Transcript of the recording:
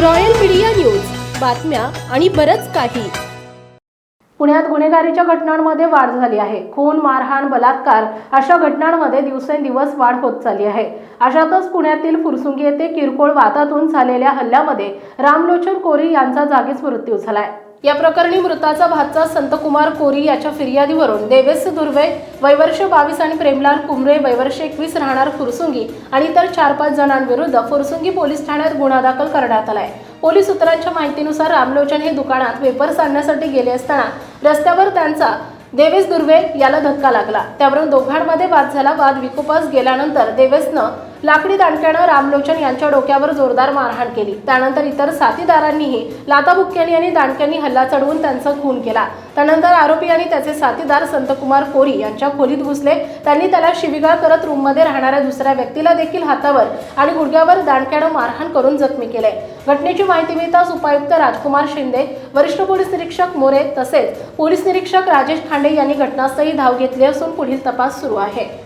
Royal media news. बातम्या आणि बरंच काही. पुण्यात गुन्हेगारीच्या घटनांमध्ये वाढ झाली आहे. खून मारहाण बलात्कार अशा घटनांमध्ये दिवसेंदिवस वाढ होत चालली आहे. अशातच पुण्यातील फुरसुंगी येथे किरकोळ वादातून झालेल्या हल्ल्यामध्ये रामलोचन कोरी यांचा जागीच मृत्यू झालाय. या प्रकरणी मृताचा भाचा संतकुमार कोरी याच्या फिर्यादीवरून देवेश दुर्वे वैवर्ष बावीस आणि प्रेमलाल कुमरे वैवर्ष एकवीस राहणार फुरसुंगी आणि इतर चार पाच जणांविरुद्ध फुरसुंगी पोलीस ठाण्यात गुन्हा दाखल करण्यात आलाय. पोलीस सूत्रांच्या माहितीनुसार रामलोचन हे दुकानात वेपर्स आणण्यासाठी गेले असताना रस्त्यावर त्यांचा देवेश दुर्वे याला धक्का लागला. त्यावरून दोघांमध्ये वाद झाला. वाद विकोपास गेल्यानंतर देवेशनं लाकडी दांडक्यानं रामलोचन यांच्या डोक्यावर जोरदार मारहाण केली. त्यानंतर इतर साथीदारांनीही लाताबुक्क्यांनी आणि दांडक्यांनी हल्ला चढवून त्यांचा खून केला. त्यानंतर आरोपी आणि त्याचे साथीदार संतकुमार कोरी यांच्या खोलीत घुसले. त्यांनी त्याला शिविगाळ करत रूममध्ये राहणाऱ्या दुसऱ्या व्यक्तीला देखील हातावर आणि गुडघ्यावर दांडक्यानं मारहाण करून जखमी केले. घटनेची माहिती मिळताच उपायुक्त राजकुमार शिंदे वरिष्ठ पोलीस निरीक्षक मोरे तसेच पोलीस निरीक्षक राजेश खांडे यांनी घटनास्थळी धाव घेतली असून पुढील तपास सुरू आहे.